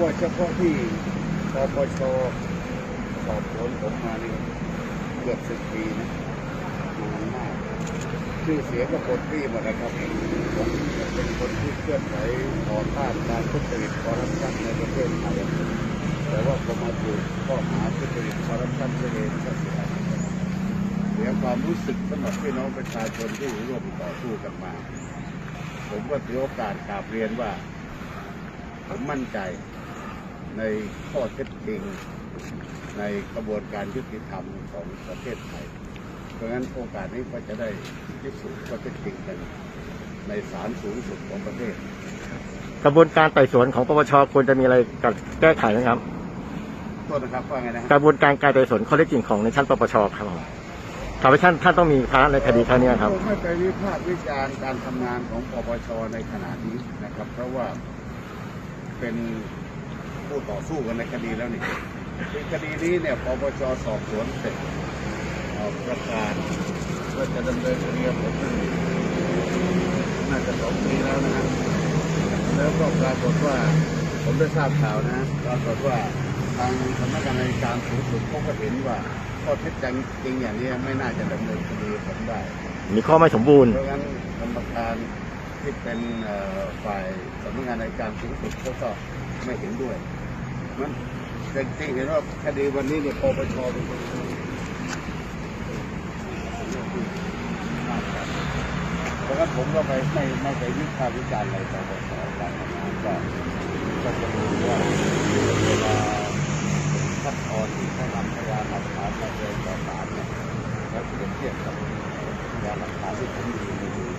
ว่าเฉพาะที่ปปชสอบสวนผมมานี่เกือบสิบปีนะนานมากชื่อเสียงก็ปลดที่หมดนะครับผมเป็นคนที่เคลื่อนไหวต่อต้านการทุจริตคอร์รัปชันในประเทศไทยแต่ว่าพอมาถูกข้อหาทุจริตคอร์รัปชันเองก็เสียเสียความรู้สึกสำหรับพี่น้องประชาชนที่ร่วมต่อสู้กันมา ผมก็ถือโอกาสกราบเรียนว่าผมมั่นใจ ในข้อเท็จจริงในกระบวนการยุติธรรมของประเทศไทย เพราะฉะนั้นโอกาสนี้ก็จะได้พิสูจน์ข้อเท็จจริงกันในศาลสูงสุดของประเทศ กระบวนการไต่สวนของปปชควรจะมีอะไรกับแก้ไขนะครับโทษนะครับว่าไงนะกฮะระบวนการการไต่สวนข้อเท็จจริงของในชั้นปปชครับผมทำให้ท่านท่านต้องมีภาระในคดีครั้งนี้ครับ ผมไม่ไปวิพากษ์วิจารณ์การทำงานของปปชในขณะนี้นะครับ เพราะว่าเป็น ผู้ต่อสู้กันในคดีแล้วนี่ในคดีนี้เนี่ยปปชสอบสวนเสร็จออกประกาศว่าจะดำเนินคดีกับผมน่าจะสองปีแล้วนะฮะแล้วก็ปรากฏว่าผมได้ทราบข่าวนะปรากฏว่าทางสำนักงานอัยการสูงสุดเขาก็เห็นว่าข้อเท็จจริงอย่างนี้ไม่น่าจะดำเนินคดีผมได้ มีข้อไม่สมบูรณ์เพราะงั้นกรรมการที่เป็นเอ่อฝ่ายสำนักงานในการสูงสุดเขาก็ไม่เห็นด้วย มันเป็นที่เห็นว่าคดีวันนี้เนี่ยปปชเป็นคนแล้วก็ผมก็ไปไม่ไม่ไปวิพากษ์วิจารณ์อะไรต่อปปชการทำงานก็ก็จะดูว่าเวลาขั้นตอนที่เขาทำพยานหลักฐานมาเจอต่อศาลเนี่ยแล้วเปรียบเทียบกับพยานหลักฐานที่ผมมีอยู่